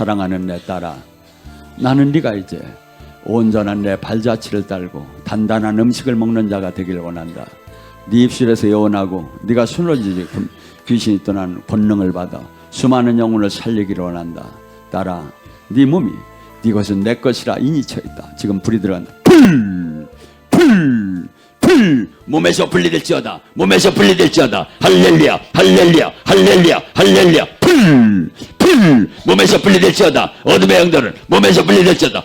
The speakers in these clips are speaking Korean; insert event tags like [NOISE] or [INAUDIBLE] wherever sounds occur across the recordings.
사랑하는 내 딸아 나는 네가 이제 온전한 내 발자취를 딸고 단단한 음식을 먹는 자가 되기를 원한다. 네 입술에서 예언하고 네가 수너지지 귀신이 떠난 권능을 받아 수많은 영혼을 살리기를 원한다. 딸아 네 몸이 네 것은 내 것이라 인이 쳐 있다. 지금 불이 들어간다. 불! 불! 불! 몸에서 분리될지어다. 몸에서 분리될지어다. 할렐루야. 할렐루야. 할렐루야. 할렐루야. 불! 불! 몸에서 분리될지어다. 어둠의 영들은 몸에서 분리될지어다.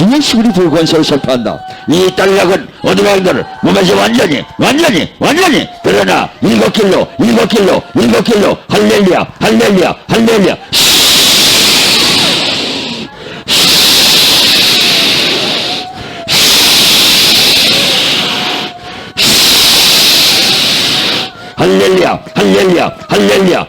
진영식으로 들고 건설을 설파한다. 이 딸락은 어둠의 영들을 몸에서 완전히 완전히 완전히 드러나? 일곱 길로 일곱 길로 일곱 길로. 할렐루야 할렐루야 할렐루야. 할렐루야 할렐루야 할렐루야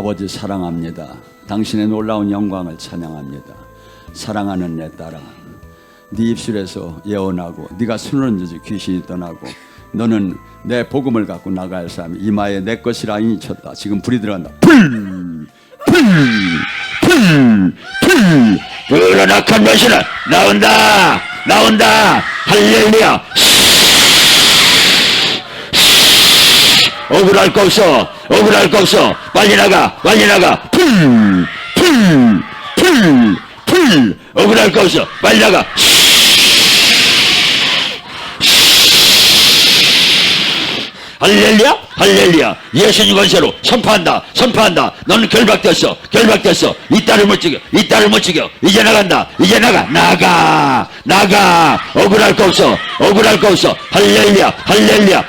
아버지 사랑합니다. 당신의 놀라운 영광을 찬양합니다. 사랑하는 내 딸아, 네 입술에서 예언하고 네가 손을 얹지 귀신이 떠나고 너는 내 복음을 갖고 나갈 사람이 이마에 내 것이라 인쳤다. 지금 불이 들어간다. 불, 불, 불, 불. 그런 악한 것이는 나온다, 나온다. 할렐루야. 억울할 거 없어. 억울할 거 없어. 빨리 나가. 빨리 나가. 풀, 풀, 풀, 풀. 억울할 거 없어. 빨리 나가. 할렐루야? 할렐루야. 예수님 권세로 선포한다. 선포한다. 너는 결박됐어. 결박됐어. 이 딸을 못 죽여. 이 딸을 못 죽여. 이제 나간다. 이제 나가. 나가. 나가. 억울할 거 없어. 억울할 거 없어. 할렐루야. 할렐루야.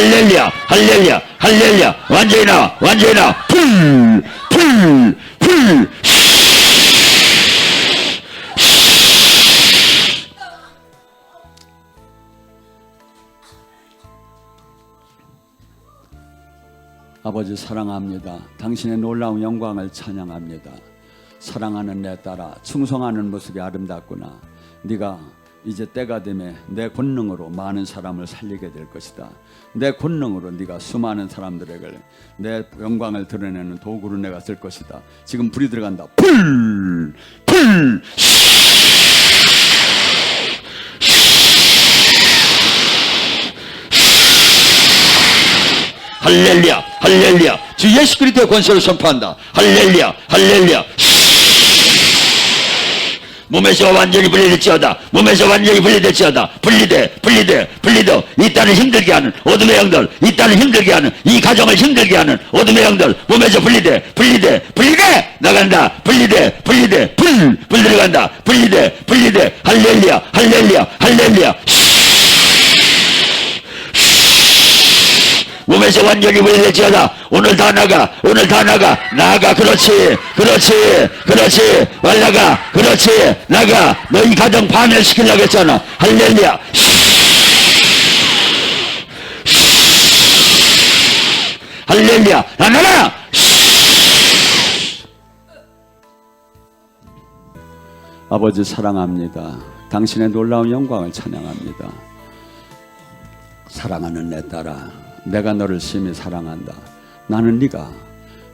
할렐루야, 할렐루야, 할렐루야, 완전히 나와, 완전히 나와, 풀, 풀, 풀, 아버지 사랑합니다. 당신의 놀라운 영광을 찬양합니다. 사랑하는 내 딸아, 충성하는 모습이 아름답구나. 네가 이제 때가 되면 내 권능으로 많은 사람을 살리게 될 것이다. 내 권능으로 네가 수많은 사람들에게 내 영광을 드러내는 도구로 내가 쓸 것이다. 지금 불이 들어간다. 불! 불! 할렐루야, 할렐루야. 주 예수 그리스도의 권세를 선포한다. 할렐루야, 할렐루야. 몸에서 완전히 분리될지어다. 몸에서 완전히 분리될지어다. 분리돼, 분리돼, 분리돼. 이 딸을 힘들게 하는 어둠의 영들, 이 딸을 힘들게 하는, 이 가정을 힘들게 하는 어둠의 영들, 몸에서 분리돼, 분리돼, 분리돼! 나간다. 분리돼, 분리돼, 불, 불 들어간다. 분리돼, 분리돼. 할렐루야, 할렐루야, 할렐루야. 몸에서 완전히 분리될지어다. 오늘 다 나가. 오늘 다 나가. 나가. 그렇지. 그렇지. 그렇지. 말나가. 그렇지. 나가. 너희 가정 파멸시키려고 했잖아. 할렐루야. 할렐루야. 나가라. 아버지 사랑합니다. 당신의 놀라운 영광을 찬양합니다. 사랑하는 내 딸아, 내가 너를 심히 사랑한다. 나는 네가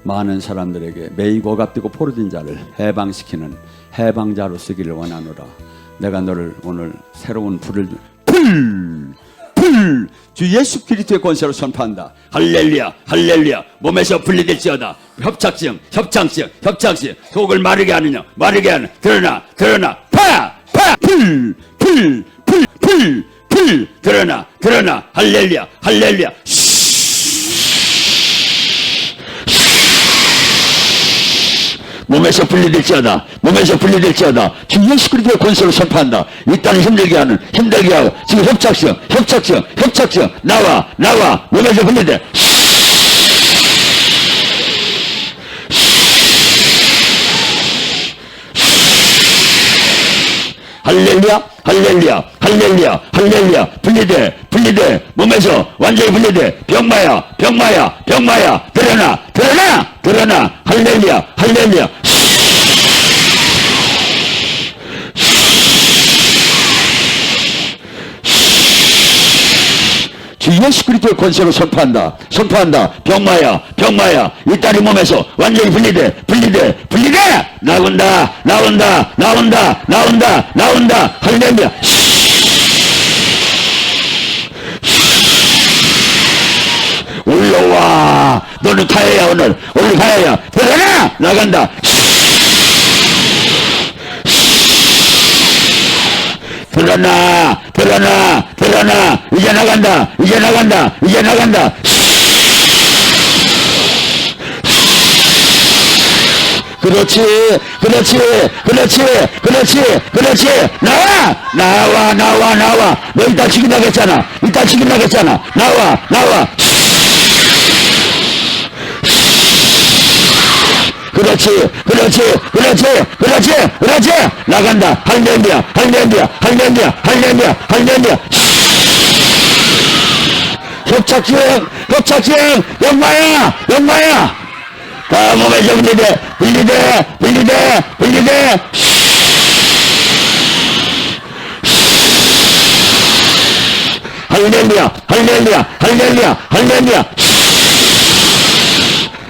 많은 사람들에게 매이고 갑디고 포로된 자를 해방시키는 해방자로 쓰기를 원하노라. 내가 너를 오늘 새로운 불을 주- 불! 불! 주 예수 그리스도의 권세로 선포한다. 할렐루야, 할렐루야. 몸에서 분리될지어다. 협착증, 협착증, 협착증. 속을 마르게 하느냐, 마르게 하는. 드러나, 드러나. 파! 파! 불! 불! 불! 불! 불! 드러나, 드러나. 할렐루야, 할렐루야. 몸에서 분리될지어다 몸에서 분리될지어다 주 예수 그리스도의 권세로 선포한다. 이 땅을 힘들게 하는 힘들게 하고 지금 협착성 협착성 협착성 나와 나와. 몸에서 분리돼. 할렐루야 할렐루야 할렐루야 할렐루야. 분리돼 분리돼. 몸에서 완전히 분리돼. 병마야 병마야 병마야. 드러나 드러나! 드러나! 할렐루야! 할렐루야! 주 예수 그리스도의 권세로 선포한다. 선포한다. 병마야 병마야. 이 딸이 몸에서 완전히 분리돼 분리돼 분리돼! 나온다 나온다 나온다 나온다 나온다. 할렐루야. 올라와 너는 가야야 오늘. 오늘 가야야. 들어가라! 나간다. 드러나 드러나 드러나. 이제 나간다. 이제 나간다. 이제 나간다. 그렇지 그렇지 그렇지 그렇지 그렇지. 나와 나와 나와 나와. 너 이따 치긴 나겠잖아. 이따 치긴 나겠잖아. 나와 나와 그렇지, 그렇지, 그렇지, 그렇지, 그렇지. 나간다. 할렐루야, 할렐루야, 할렐루야, 할렐루야, 할렐루야. 협착증, 협착증, 영마야, 영마야. 다 몸에 좀 분리돼, 분리돼, 분리돼. 할렐루야, 할렐루야, 할렐루야, 할렐루야.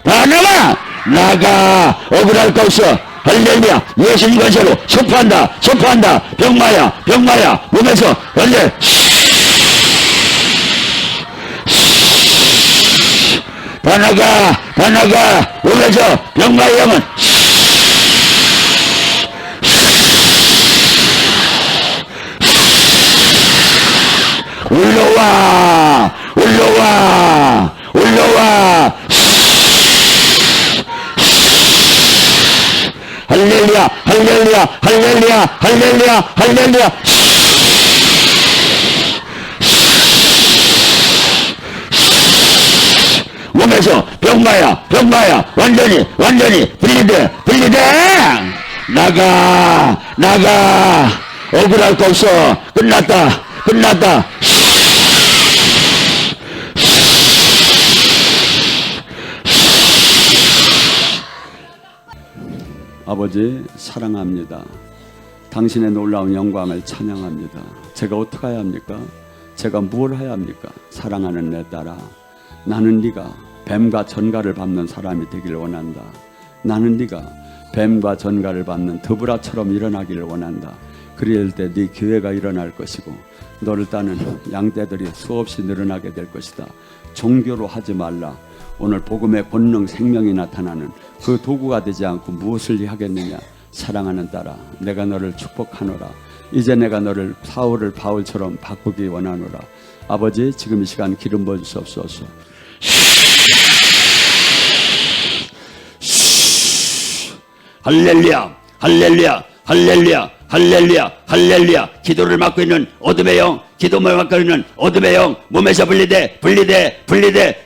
다 나가! 나가! 억울할 거 없어! 할렐루야! 예수님 권세로 선포한다! 선포한다! 병마야! 병마야! 몸에서 원래 다 나가! 다 나가! 몸에서 병마의 영은 올라와! 올라와! 올라와! 할렐루야, 할렐루야, 할렐루야, 할렐루야. 몸에서 병마야, 병마야, 완전히, 완전히 분리돼, 분리돼! 나가, 나가! 억울할 거 없어. 끝났다, 끝났다. 아버지 사랑합니다. 당신의 놀라운 영광을 찬양합니다. 제가 어떻게 해야 합니까? 제가 뭘 해야 합니까? 사랑하는 내 딸아, 나는 네가 뱀과 전갈을 밟는 사람이 되길 원한다. 나는 네가 뱀과 전갈을 밟는 드브라처럼 일어나기를 원한다. 그럴 때 네 교회가 일어날 것이고 너를 따는 양떼들이 수없이 늘어나게 될 것이다. 종교로 하지 말라. 오늘 복음의 본능 생명이 나타나는 그 도구가 되지 않고 무엇을 하겠느냐? 사랑하는 딸아, 내가 너를 축복하노라. 이제 내가 너를 사울을 바울처럼 바꾸기 원하노라. 아버지, 지금 이 시간 기름 부어 주옵소서. 할렐루야, 할렐루야, 할렐루야, 할렐루야, 할렐루야. 기도를 막고 있는 어둠의 영, 기도를 막고 있는 어둠의 영, 몸에서 분리돼, 분리돼, 분리돼.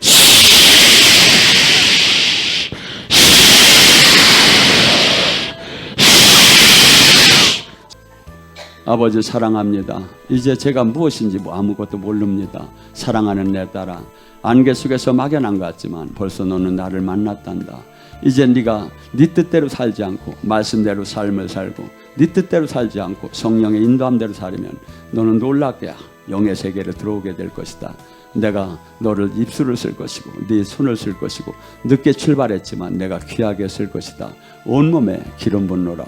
아버지 사랑합니다. 이제 제가 무엇인지 뭐 아무것도 모릅니다. 사랑하는 내 딸아, 안개 속에서 막연한 것 같지만 벌써 너는 나를 만났단다. 이제 네가 네 뜻대로 살지 않고 말씀대로 삶을 살고 네 뜻대로 살지 않고 성령의 인도함대로 살면 너는 놀랍게 영의 세계로 들어오게 될 것이다. 내가 너를 입술을 쓸 것이고 네 손을 쓸 것이고 늦게 출발했지만 내가 귀하게 쓸 것이다. 온몸에 기름 붓노라.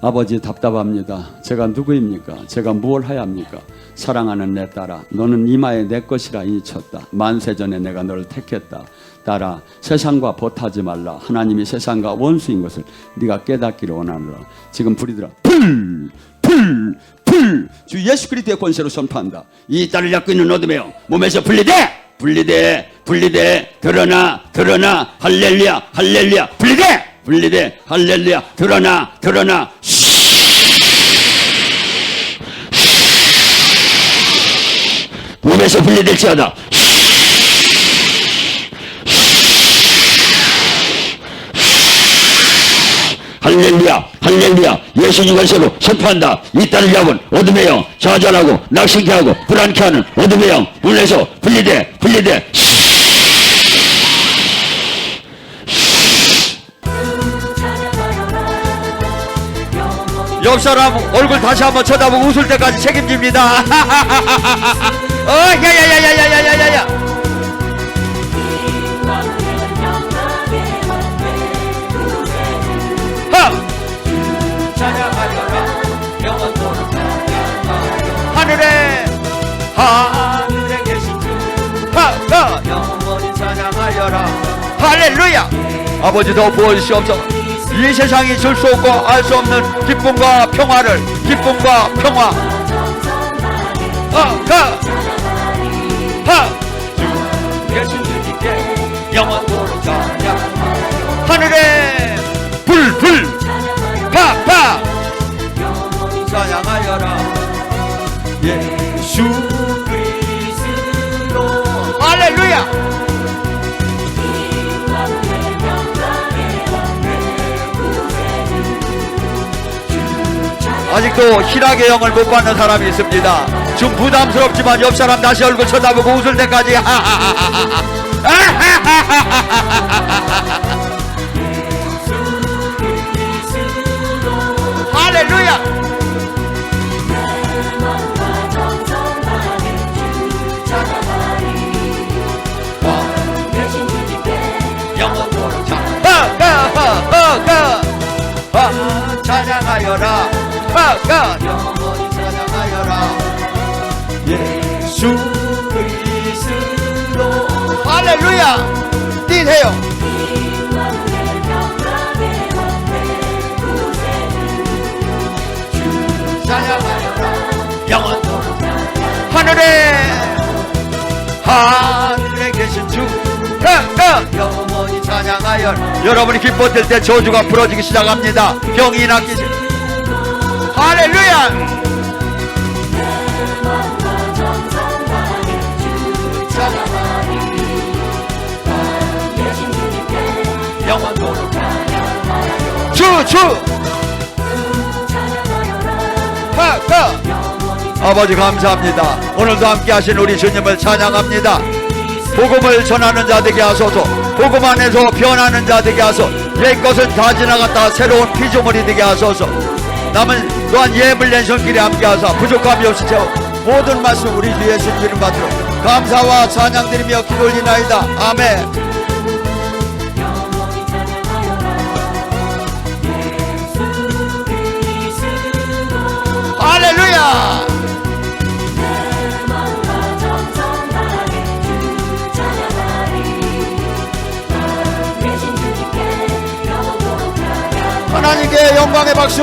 아버지 답답합니다. 제가 누구입니까? 제가 무엇 해야 합니까? 사랑하는 내 딸아, 너는 이마에 내 것이라 인쳤다. 만세 전에 내가 너를 택했다. 딸아, 세상과 버타지 말라. 하나님이 세상과 원수인 것을 네가 깨닫기를 원하노라. 지금 불이 들어. 불, 불, 불. 주 예수 그리스도의 권세로 선포한다. 이 딸을 잡고 있는 어둠의 영, 몸에서 분리돼, 분리돼 분리돼 드러나 드러나 할렐루야 할렐루야 분리돼 분리돼 할렐루야 드러나 드러나. 몸에서 분리될지어다. 할렐루야 할렐루야. 예수님 관세로 선포한다. 이 딸을 잡은 어둠의 영 좌절하고 낙심케 하고 불안케 하는 어둠의 영 물에서 분리돼 분리돼 옆 사람 얼굴 다시 한번 쳐다보고 웃을 때까지 책임집니다. [LAUGHS] 어, 야야야야야야야야야. 하! 하늘에! 하늘에 계신 주 하하! 영원히 찬양하여라. 할렐루야! 아버지도 부어주시옵소서 이 세상이 줄 수 없고 알 수 없는 기쁨과 평화를 기쁨과 평화. 하하 하. 주, 예수 주님께 영원토록 찬양 하늘에 불불 아직도 희락의 영을 못 받는 사람이 있습니다. 좀 부담스럽지만 옆 사람 다시 얼굴 쳐다보고 웃을 때까지 할렐루야. 영원토록 하 찬양하여라 예수 그리스도 할렐루야. 뛰세요. 찬양하여라 영원토록 하늘에. 하늘에 계신 주. 영원히 찬양하여. 여러분이 기뻐질 때 저주가 풀어지기 시작합니다. 병이 낫기시 할렐루야. 영원토록 주주. 하가 아버지 감사합니다. 오늘도 함께 하신 우리 주님을 찬양합니다. 복음을 전하는 자 되게 하소서. 복음 안에서 변하는 자 되게 하소서. 옛것은 다 지나갔다. 새로운 피조물이 되게 하소서 남은 또한 예물낸 손길에 함께 하사 부족함이 없이 채워 모든 말씀 우리 주 예수 이름 받들어 감사와 찬양 드리며 기도 올리나이다. 아멘. 할렐루야 하나님께 영광의 박수